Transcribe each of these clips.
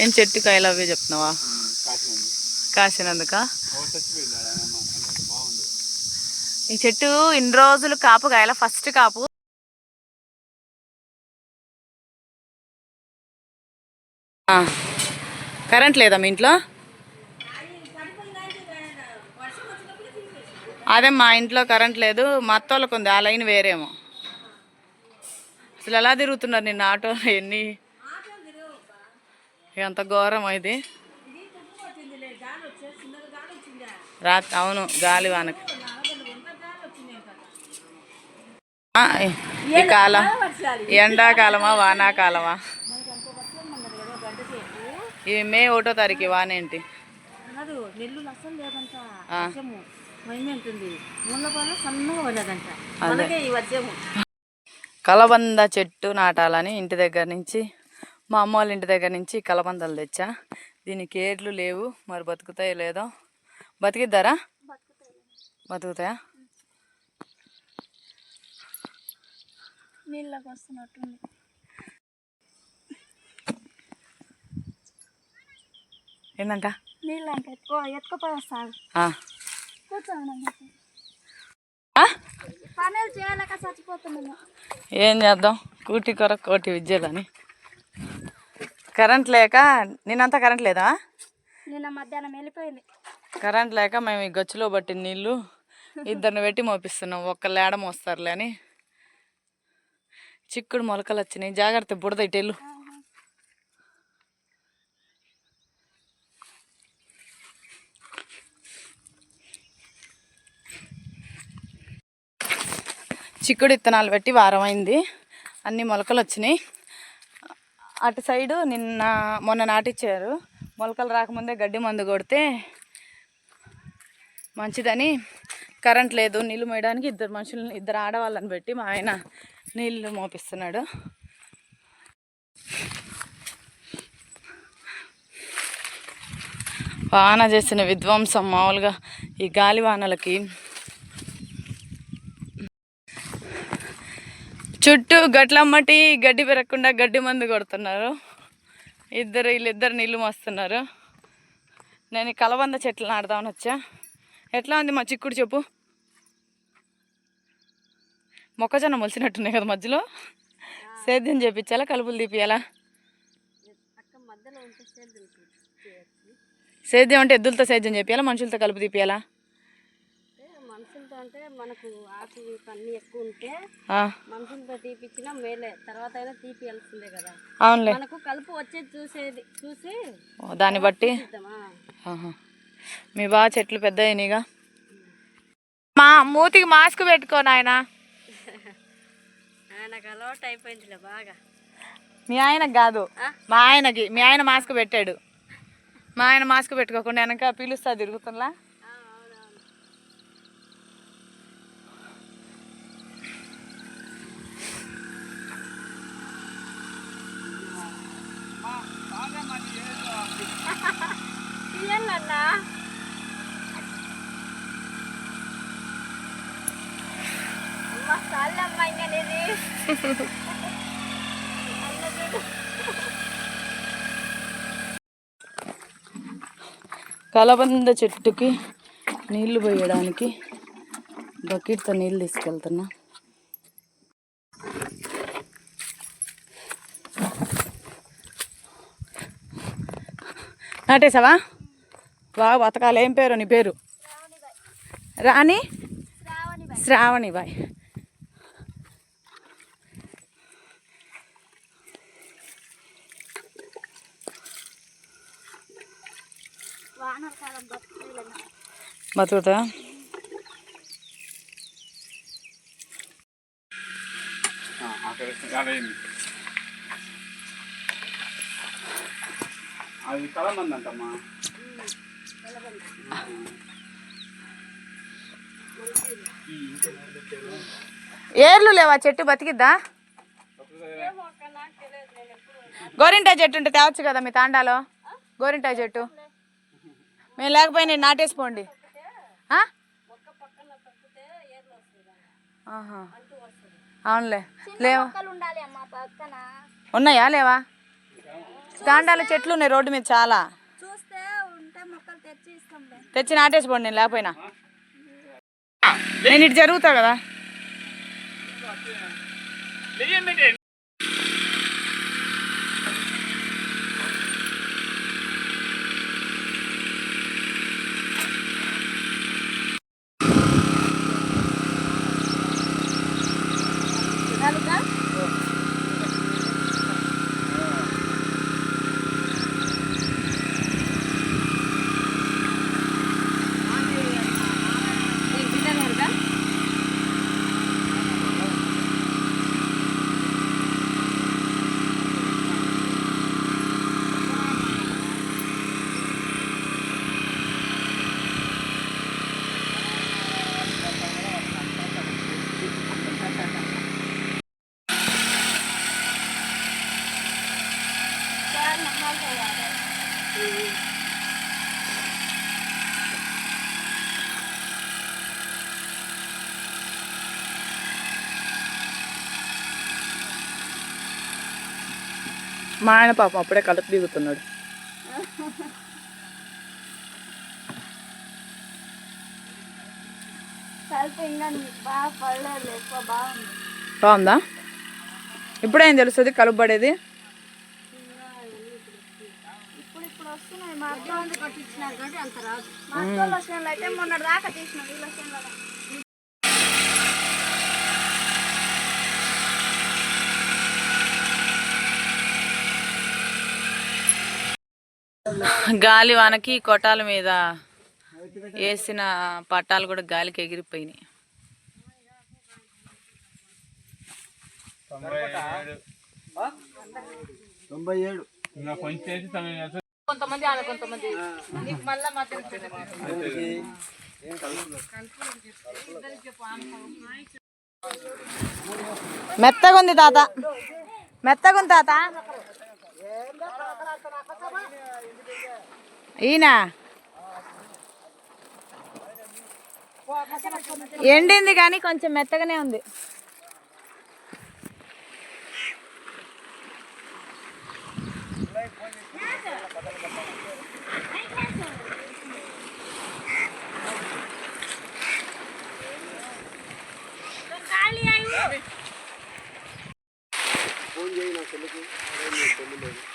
ఏం చెట్టుకి I love you చెప్తున్నావా కాసినందుక? ఈ చెట్టు ఇన్ని రోజులు కాపు కాయల? ఫస్ట్ కాపు. కరెంట్ లేదా మీ ఇంట్లో? అదే మా ఇంట్లో కరెంట్ లేదు. మా అత్తోళ్ళకు ఉంది ఆ లైన్ వేరేమో. అసలు ఎలా తిరుగుతున్నారు నిన్న ఆటో ఎన్ని ఎంత ఘోరం ఇది. రాత్రి అవును గాలి వానకి. ఈ కాలం ఎండాకాలమా వానాకాలమా? ఈ మే ఒకటో తారీఖు వానేంటి? కలబంద చెట్టు నాటాలని ఇంటి దగ్గర నుంచి మా అమ్మ వాళ్ళ ఇంటి దగ్గర నుంచి కలబందలు తెచ్చా. దీనికి ఏడ్లు లేవు. మరి బతుకుతాయో లేదో. బతికిద్దారా? బతుకుతాయా? నీళ్ళకి వస్తున్నట్టుంది. ఏంటంట ఎత్తుకో ఎత్తుకోపోయి? పనులు చేయలేక ఏం చేద్దాం? కూటి కొర కోటి విద్యలని. కరెంట్ లేక నేనంతా కరెంట్ లేదా? నిన్న మధ్యాహ్నం వెళ్ళిపోయింది. కరెంట్ లేక మేము ఈ గచ్చులో పట్టిన నీళ్ళు ఇద్దరిని పెట్టి మోపిస్తున్నాం. ఒక్కళ్ళు ఏడ మోస్తారులే అని. చిక్కుడు మొలకలు వచ్చినాయి. జాగ్రత్త బుడద ఇటెళ్ళు చిక్కుడు విత్తనాలు పెట్టి వారం అయింది. అన్ని మొలకలు వచ్చినాయి. అటు సైడు నిన్న మొన్న నాటిచ్చారు. మొలకలు రాకముందే గడ్డి మందు కొడితే మంచిదని. కరెంట్ లేదు నీళ్ళు మోయడానికి ఇద్దరు మనుషులను ఇద్దరు ఆడవాళ్ళని పెట్టి మా ఆయన నీళ్ళు మోపిస్తున్నాడు. వాన చేసిన విధ్వంసం మామూలుగా ఈ గాలి వానలకి చుట్టూ గట్లమ్మటి గడ్డి పెరగకుండా గడ్డి మందు కొడుతున్నారు. ఇద్దరు వీళ్ళిద్దరు నీళ్ళు మోస్తున్నారు. నేను కలబంద చెట్లు నాడదామని వచ్చా. ఎట్లా ఉంది మా చిక్కుడు చెప్పు. మొక్కజొన్న మొలిచినట్టున్నాయి కదా మధ్యలో. సేద్యం చేపించాలా కలుపులు తీపియాలా? మధ్యలో సేద్యం అంటే ఎద్దులతో సేద్యం చేపియాలా మనుషులతో కలుపు తీపియాలా? మనుషులతో అంటే మనకు ఆకు అన్నీ ఎక్కువ ఉంటే మనుషులతో తీపిచ్చినా మేలే. తర్వాత అయినా తీపియాల్సిందే కదా. అవునులే. మనకు కలుపు వచ్చేది చూసేది చూసి దాన్ని బట్టి. మీ బాగా చెట్లు పెద్ద అయినాయిగా మా మూతికి మాస్క్ పెట్టుకో నాయనా. ఆయనకు అలవాటు అయిపోయిందిలే బాగా. మీ ఆయనకు కాదు? మా ఆయనకి మీ ఆయన మాస్క్ పెట్టాడు. మా ఆయన మాస్క్ పెట్టుకోకుండా వెనక పిలుస్తా తిరుగుతుందా తీయాలన్నా అమ్మ చాలమ్మ ఇంకా నీది కలబంద చెట్టుకి నీళ్ళు పోయడానికి బకెట్తో నీళ్ళు తీసుకెళ్తున్నా. నాటేసావా బాగా బతకాలి ఏం పేరు నీ పేరు? రాణి? శ్రావణి బతుకుతా? అదైంది అది కలమంది అంటమ్మా ఏర్లు లేవా? చెట్టు బతికిద్దా? గోరింటాయి చెట్టు ఉంటే తేవచ్చు కదా మీ తాండాలో? గోరింటాయి చెట్టు. మేము లేకపోయినా నాటేసిపోండి? ఆహా. అవునులే. లేవా? ఉండాలి అమ్మ పక్కన. ఉన్నాయా లేవా? కాండాల చెట్లు ఉన్నాయి రోడ్డు మీద చాలా. చూస్తే ఉంటే మొక్కలు తెచ్చి ఇస్తాంలే తెచ్చి నాటేసిపోండి నేను లేకపోయినా. నేను ఇటు జరుగుతా కదా. మా ఆయన పాపం అప్పుడే కలుపు దిగుతున్నాడు. బాగుంది? బాగుందా ఇప్పుడేం తెలుస్తుంది కలుపు పడేది? వస్తున్నాయి మా అక్క వాళ్ళు అంత రాదు. మా అక్క వాళ్ళు వచ్చిన అయితే మొన్న రాక తీసిన వీళ్ళు వచ్చిన గాలి వానకి కొట్టాల మీద వేసిన పట్టాలు కూడా గాలికి ఎగిరిపోయినాయి. తొంభై ఏడు. కొంతమంది ఆడ కొంతమంది. మళ్ళీ మెత్తగా ఉంది తాత. మెత్తగా ఉంది తాత. ఈయన? ఎండింది కానీ కొంచెం మెత్తగానే ఉంది. ఫోన్ చేయి నా తీసిల్లా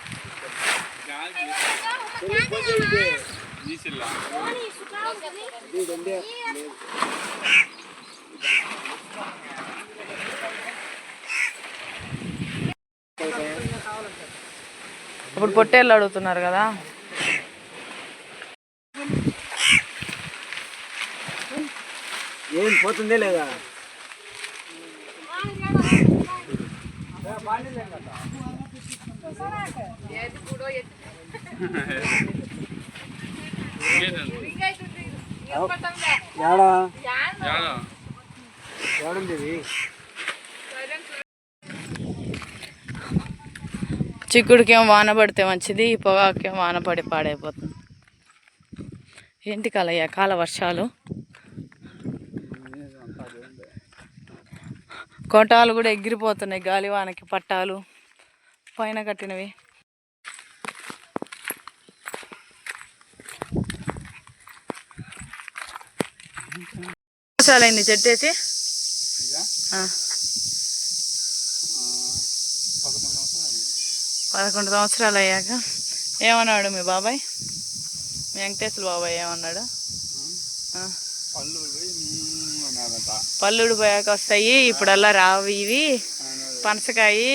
ఇప్పుడు పొట్టేళ్ళు అడుగుతున్నారు కదా ఏం పోతుందే లేదా ఏడా యాడ? ఏడుంది చిక్కుడికేం వాన పడితే మంచిది ఈ పొగాకేం వాన పడి పాడైపోతుంది. ఏంటి కాలయ్య కాల వర్షాలు? కోటాలు కూడా ఎగిరిపోతున్నాయి గాలివానకి పట్టాలు పైన కట్టినవి. సంవత్సరాలైంది చెట్టేసి. ఇదా? ఆ, పదకొండు సంవత్సరాలు సంవత్సరాలు అయ్యాక ఏమన్నాడు మీ బాబాయ్? మీ వెంకటేశ్వర బాబాయ్ ఏమన్నాడు? పళ్ళు పోయి మ్మ్ అన్నారంట పళ్ళు ఊడిపోయాక వస్తాయి ఇప్పుడల్లా రావు ఇవి. పనసకాయి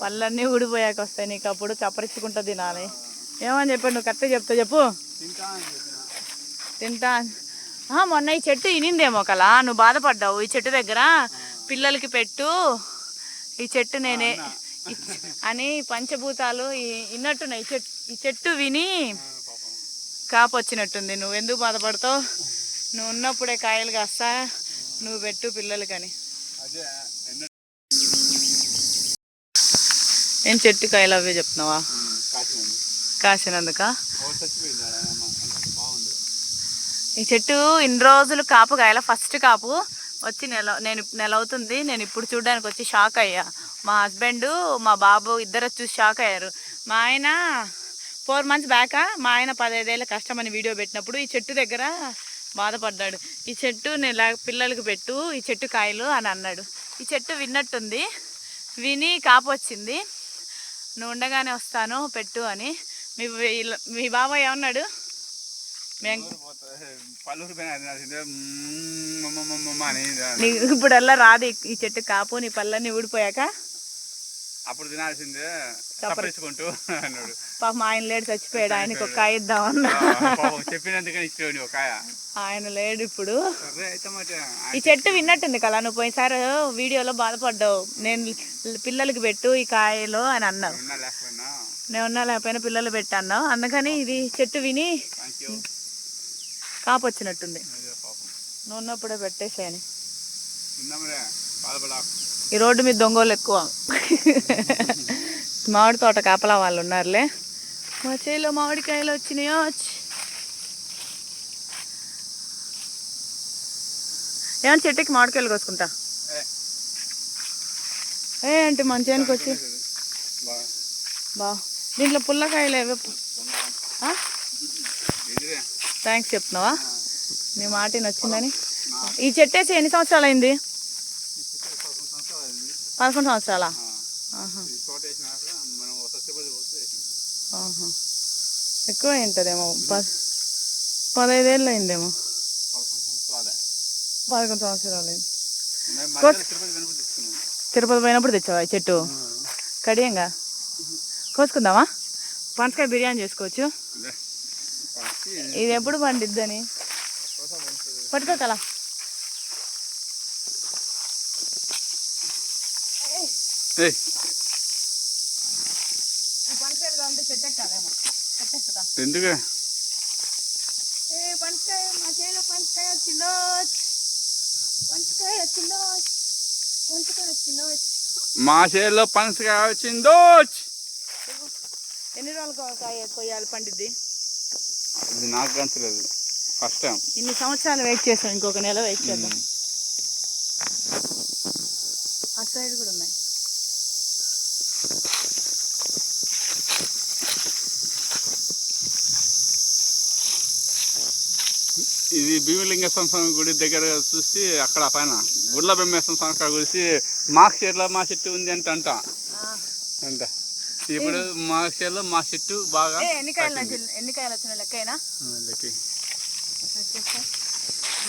పళ్ళన్నీ ఊడిపోయాక వస్తాయి నీకు అప్పుడు చప్పరించుకుంటూ తినాలి. ఏమని చెప్పాడు? నువ్వు కరెక్ట్గా చెప్తా చెప్పు. తింటా మొన్న ఈ చెట్టు ఇనిందేమో కలా. నువ్వు బాధపడ్డావు. ఈ చెట్టు దగ్గర పిల్లలకి పెట్టు. ఈ చెట్టు నేనే అని పంచభూతాలు ఇన్నట్టున్నాయి. ఈ చెట్టు ఈ చెట్టు విని కాపు వచ్చినట్టుంది. నువ్వు ఎందుకు బాధపడతావు? నువ్వు ఉన్నప్పుడే కాయలు కాస్తా. నువ్వు పెట్టు పిల్లలకని. నేను చెట్టు కాయలు అవే చెప్తున్నావా? కాసినందుక ఓ చచ్చిపోయింది ఆడ అమ్మ. అంత బాగుంది ఈ చెట్టు ఇన్ని రోజులు కాపు కాయల? ఫస్ట్ కాపు వచ్చి నెల నేను నెల అవుతుంది. నేను ఇప్పుడు చూడడానికి వచ్చి షాక్ అయ్యా. మా హస్బెండ్ మా బాబు ఇద్దరు చూసి షాక్ అయ్యారు. మా ఆయన ఫోర్ మంత్స్ బ్యాక్ మా ఆయన పదహైదేళ్ళ కష్టమని వీడియో పెట్టినప్పుడు ఈ చెట్టు దగ్గర బాధపడ్డాడు. ఈ చెట్టు నేను పిల్లలకు పెట్టు ఈ చెట్టు కాయలు అని అన్నాడు. ఈ చెట్టు విన్నట్టుంది. విని కాపు వచ్చింది. నువ్వు ఉండగానే వస్తాను పెట్టు అని. మీ మీ బాబాయ్ ఏమన్నాడు? ఇప్పుడల్లా రాదు ఈ- చెట్టు కాపు నీ పళ్ళన్నీ ఊడిపోయాక. అప్పుడు తినాల్సిందే తప్పించుకుంటూ అన్నాడు. పాప మా ఆయన లేడు చచ్చిపోయాడు. ఆయనకు ఒక కాయ ఇద్దామన్నా ఆ, పాపం చెప్పినందుకని ఒక కాయ. ఆయన లేడు ఇప్పుడు. ఈ చెట్టు విన్నట్టుంది కదా నువ్వు పోయినసారి వీడియోలో బాధపడ్డావు. నేను పిల్లలకి పెట్టు ఈ కాయలు అని అన్నావు. నేను ఉన్నా లేకపోయినా పిల్లలు పెట్టాను అందుకని ఇది చెట్టు విని కాపు వచ్చినట్టుంది నువ్వు ఉన్నప్పుడే పెట్టేసాయని. ఈ రోడ్డు మీద దొంగలు ఎక్కువ. మామిడి తోట కాపలా వాళ్ళు ఉన్నారులే. మా చేలో మామిడికాయలు వచ్చినాయో. ఏమన్నా చెట్టుకి మామిడికాయలు కోసుకుంటా? ఏ. అంటే మన చేనుకి వచ్చి బా. దీంట్లో పుల్లకాయలు ఏవో? థ్యాంక్స్ చెప్తున్నావా? నీ మాట నచ్చిందని. ఈ చెట్టు వేసి ఎన్ని సంవత్సరాలు అయింది పదకొండు సంవత్సరాలా. ఎక్కువ ఉంటుందేమో ప పదహైదేళ్ళు అయిందేమో పదకొండు సంవత్సరాలే అయింది తిరుపతి పోయినప్పుడు తెచ్చావా ఈ చెట్టు? కడియంగా. కోసుకుందామా? పనసకాయ బిర్యానీ చేసుకోవచ్చు. ఇదే. ఎప్పుడు పండిద్దని? పట్టుకో కల ఏయ్ చెట్టు ఎక్కాలేమో చెట్టు ఎక్కుతా ఎందుకు? ఏ పనసకాయ మా చేలో పనసకాయ వచ్చిందో పనసకాయ వచ్చిందో వచ్చిందో మా పనసకాయ వచ్చిందో ఎన్ని రోజులకు కాయ కొయ్యాలి పండిద్ది? ఇది నాకు గంచలేదు ఫస్ట్ టైం ఇన్ని సంవత్సరాలు వెయిట్ చేస్తాం ఇంకొక నెల వెయిట్ చేద్దాం. అటు సైడ్ కూడా ఉన్నాయి. ఇది భీమలింగేశ్వర స్వామి గుడి దగ్గర చూసి అక్కడ పైన గుడ్ల బ్రహ్మేశ్వర స్వామి కాడ చూసి మా చెట్ల మా చెట్టు ఉంది అంటే. అంట అంట. ఇప్పుడు మా చెట్లో మా చెట్టు బాగా ఏ ఎన్ని కాయలు వచ్చిన లెక్కైనా వాళ్ళకి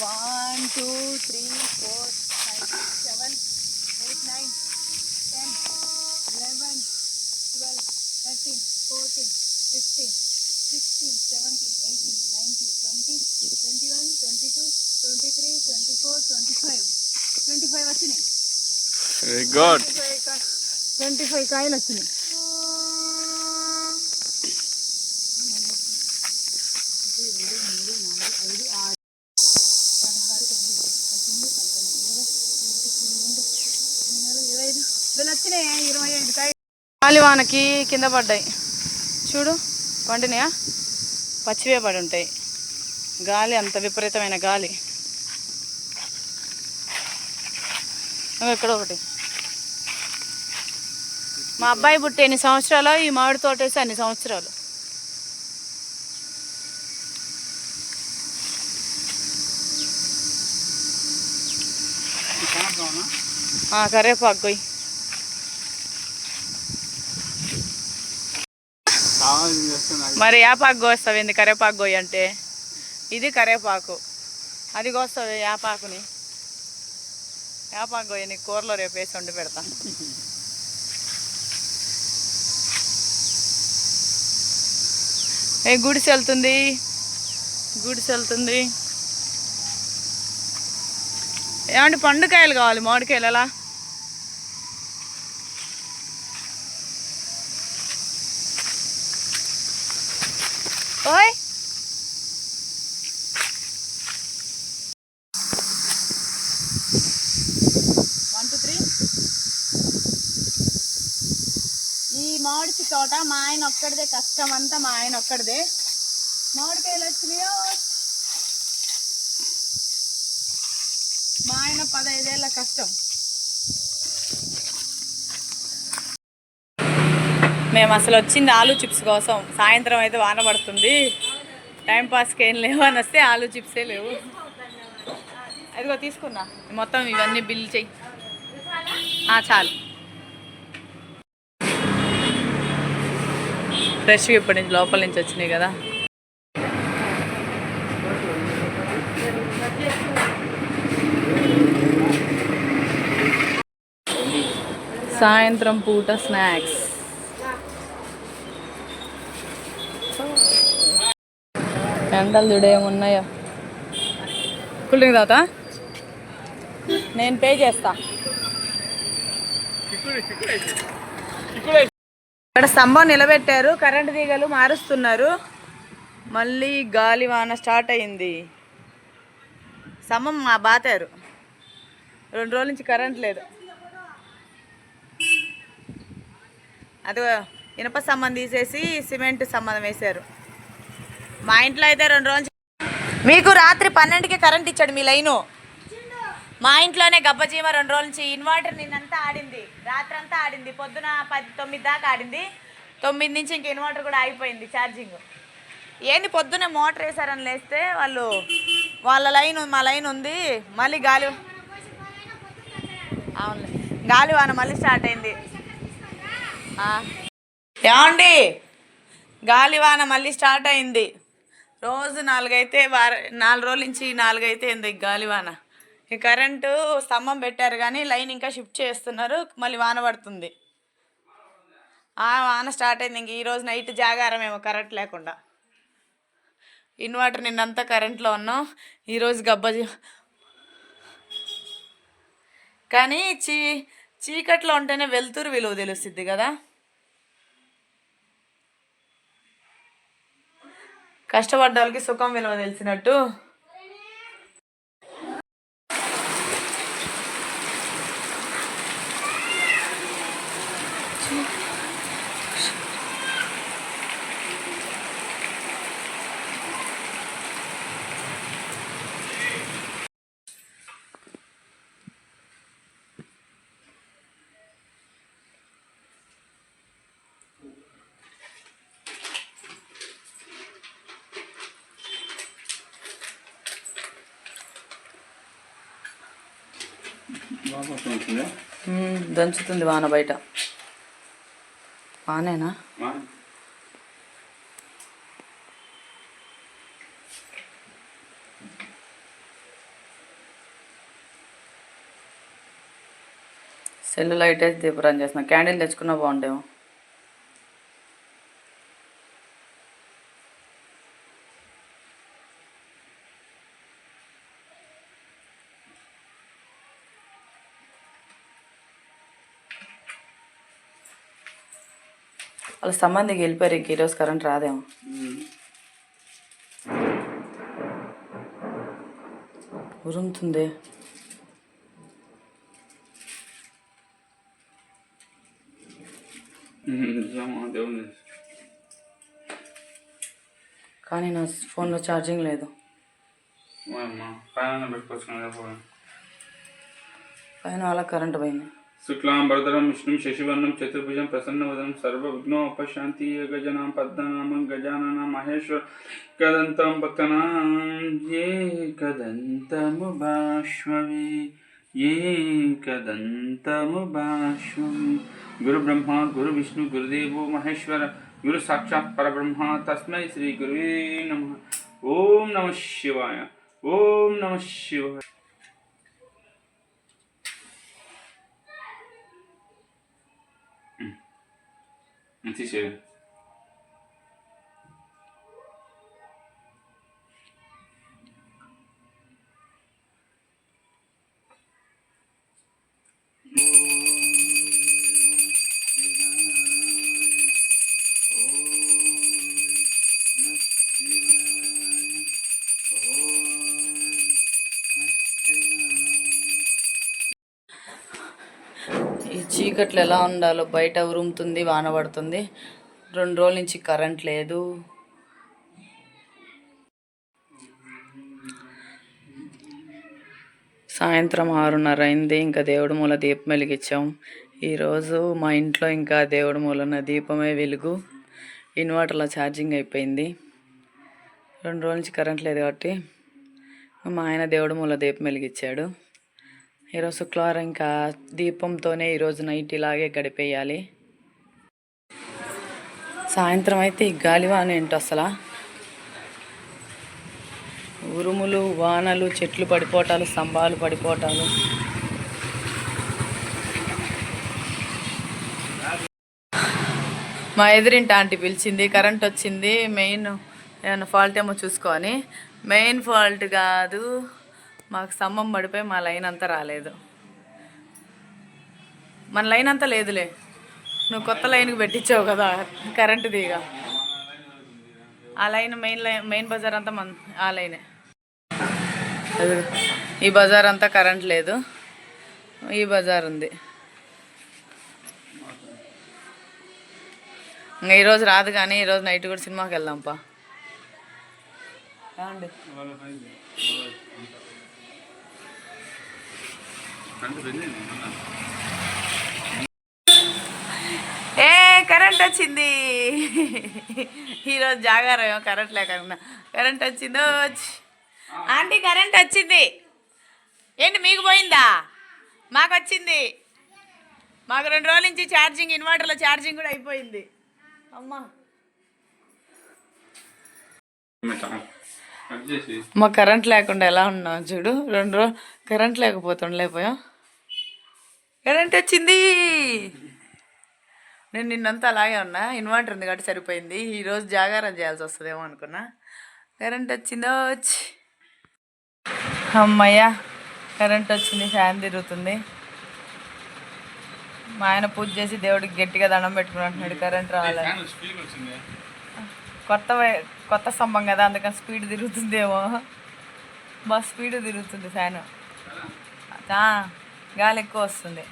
one two three four five six seven eight nine ten eleven twelve thirteen fourteen fifteen sixteen seventeen eighteen nineteen twenty twenty one twenty two twenty three twenty four twenty five twenty five వచ్చినాయి twenty five కాయలు వచ్చినాయి వీళ్ళు వచ్చినాయి ఇరవై ఐదు కాయలు మనకి కింద పడ్డాయి. చూడు పండినాయా? పచ్చివే పడి ఉంటాయి గాలి అంత విపరీతమైన గాలి. ఎక్కడ ఒకటి. మా అబ్బాయి పుట్టి ఎన్ని సంవత్సరాలు? ఈ మామిడి తోట వేసి అన్ని సంవత్సరాలు. ఆ, కరివేపాకు మరి యాపాకు కోస్తావు? ఏంది కరేపాకు గొయ్యి అంటే? ఇది కరేపాకు. అది కోస్తావు యాపాకుని యాపాకు గొయ్యి నీకు కూరలో రేపు వేసి వండి పెడతా. ఏ గుడిసి వెళ్తుంది? గుడిసి వెళ్తుంది. ఏమంటే పండుకాయలు కావాలి మామిడికాయలు ఎలా ఓయ్ వన్ టూ త్రీ ఈ మామిడి తోట మా ఆయన ఒక్కడిదే కష్టం అంతా మా ఆయన ఒక్కడిదే. మామిడికాయలు వచ్చినాయో? మా ఆయన పదహైదేళ్ళ కష్టం. మేము అసలు వచ్చింది ఆలు చిప్స్ కోసం. సాయంత్రం అయితే వాన పడుతుంది. టైంపాస్కి ఏం లేవు అని వస్తే ఆలు చిప్సే లేవు. అదిగో తీసుకున్నా. మొత్తం ఇవన్నీ బిల్ చెయ్యి ఆ, చాలు. ఫ్రెష్గా ఇప్పటి నుంచి లోపల నుంచి వచ్చినాయి కదా. సాయంత్రం పూట స్నాక్స్. ఎండలు చూడు ఏమున్నాయో. కూల్ డ్రింక్ తాగుతా నేను పే చేస్తా. ఇక్కడ స్తంభం నిలబెట్టారు కరెంటు తీగలు మారుస్తున్నారు. మళ్ళీ గాలి వాన స్టార్ట్ అయింది. స్తంభం మా బాతారు. రెండు రోజుల నుంచి కరెంట్ లేదు. అది ఇనప స్తంభం తీసేసి సిమెంట్ స్తంభం వేశారు. మా ఇంట్లో అయితే రెండు రోజులు మీకు రాత్రి పన్నెండుకి కరెంట్ ఇచ్చాడు మీ లైను. మా ఇంట్లోనే గబ్బజీమ రెండు రోజుల నుంచి. ఇన్వర్టర్ నిన్న రాత్రంతా రాత్రి అంతా ఆడింది. పొద్దున పది తొమ్మిది దాకా ఆడింది. తొమ్మిది నుంచి ఇంక ఇన్వర్టర్ కూడా అయిపోయింది ఛార్జింగ్. ఏంది పొద్దునే మోటార్ వేసారని లేస్తే వాళ్ళు వాళ్ళ లైన్ మా లైన్ ఉంది. మళ్ళీ గాలి అవును. గాలి వాన మళ్ళీ స్టార్ట్ అయింది. ఏమండి? గాలివాన మళ్ళీ స్టార్ట్ అయింది. రోజు నాలుగైతే వార నాలుగు రోజుల నుంచి నాలుగైతే అయింది గాలివాన కరెంటు స్తంభం పెట్టారు కానీ లైన్ ఇంకా షిఫ్ట్ చేస్తున్నారు. మళ్ళీ వాన పడుతుంది. ఆ వాన స్టార్ట్ అయింది. ఇంక ఈరోజు నైట్ జాగారం ఏమో కరెంట్ లేకుండా. ఇన్వర్టర్ నిన్నంతా కరెంట్లో ఉన్నాం. ఈరోజు గబ్బజీ. కానీ చీ చీకట్లో ఉంటేనే వెలుతురు విలువ తెలుస్తుంది కదా. కష్టపడ్డ వాళ్ళకి సుఖం విలువ తెలిసినట్టు మ్మ్, దంచుతుంది వాన బయట. వానేనా? సెల్ లైట్ వేసి దీపం రన్ చేస్తున్నా. క్యాండిల్ తెచ్చుకున్నా బాగుండేమో. వాళ్ళ సంబంధికి వెళ్ళిపోయారు ఇంక ఈరోజు కరెంట్ రాదేమో. ఉరుముతుంది. కానీ నా ఫోన్లో ఛార్జింగ్ లేదు. పైన వాళ్ళ కరెంట్ పోయింది. शुक्लाम्बरधरं विष्णुं, शशिवर्णं, चतुर्भुजं, प्रसन्नवदनं सर्वविघ्नोपशान्ति गजनां पद्मनामं गजाननं, महेश्वर, कदन्तं भक्तनां ये कदन्तमुभाष्ववे ये कदन्तमुभाष्ववे गुरुब्रह्मा, गुरुविष्णु, गुरुदेवो, महेश्वर गुरुसाक्षात् परब्रह्मा, तस्मै श्रीगुरुवे नमः। ॐ नमः शिवाय ॐ नमः शिवाय। 这些 చీకట్లు ఎలా ఉండాలో బయట ఉరుముతుంది వాన పడుతుంది. రెండు రోజుల నుంచి కరెంట్ లేదు. సాయంత్రం ఆరున్నర అయింది ఇంకా దేవుడి మూల దీపం వెలిగించాం. ఈరోజు మా ఇంట్లో ఇంకా దేవుడి మూలన దీపమే వెలుగు. ఇన్వర్టర్లో ఛార్జింగ్ అయిపోయింది. రెండు రోజుల నుంచి కరెంట్ లేదు కాబట్టి మా ఆయన దేవుడి మూల దీపం వెలిగించాడు. ఈరోజు శుక్రవారం ఇంకా దీపంతోనే ఈరోజు నైట్ ఇలాగే గడిపేయాలి. సాయంత్రం అయితే ఈ గాలివాన ఏంటో అసలు? ఉరుములు వానలు చెట్లు పడిపోవటాలు స్తంభాలు పడిపోవటాలు. మా ఎదురింటి ఆంటీ పిలిచింది కరెంట్ వచ్చింది మెయిన్ ఏమైనా ఫాల్ట్ ఏమో చూసుకొని మెయిన్ ఫాల్ట్ కాదు. మాకు స్తంభం పడిపోయి మా లైన్ అంతా రాలేదు. మన లైన్ అంతా లేదులే. నువ్వు కొత్త లైన్కి పెట్టించావు కదా కరెంటు తీగ. ఆ లైన్ మెయిన్ లైన్ మెయిన్ బజార్ అంతా మన ఆ లైనే. ఈ బజార్ అంతా కరెంట్ లేదు. ఈ బజార్ ఉంది. ఇంకా ఈరోజు రాదు కానీ ఈరోజు నైట్ కూడా సినిమాకి వెళ్దాంపా. ఏ కరెంట్ వచ్చింది. ఈరోజు జాగారం కరెంట్ లేకుండా. కరెంట్ వచ్చిందో? వచ్చి ఆంటీ కరెంట్ వచ్చింది. ఏంటి మీకు పోయిందా? మాకు వచ్చింది. మాకు రెండు రోజుల నుంచి ఛార్జింగ్ ఇన్వర్టర్లో ఛార్జింగ్ కూడా అయిపోయింది. అమ్మా. మా కరెంట్ లేకుండా ఎలా ఉన్నాం చూడు? రెండు రోజులు కరెంట్ లేకపోతుండలేకపోయాం కరెంట్ వచ్చింది. నేను నిన్నంతా అలాగే ఉన్నా. ఇన్వర్టర్ ఉంది కాబట్టి సరిపోయింది. ఈరోజు జాగారం చేయాల్సి వస్తుందేమో అనుకున్నా. కరెంట్ వచ్చిందో? వచ్చి అమ్మయ్య కరెంట్ వచ్చింది ఫ్యాన్ తిరుగుతుంది. మా ఆయన పూజ చేసి దేవుడికి గట్టిగా దండం పెట్టుకున్నట్టున్నాడు కరెంట్ రావాలి కొత్త కొత్త స్తంభం కదా అందుకని స్పీడ్ తిరుగుతుందేమో. బాగా స్పీడ్ తిరుగుతుంది ఫ్యాను. గాలి ఎక్కువ వస్తుంది.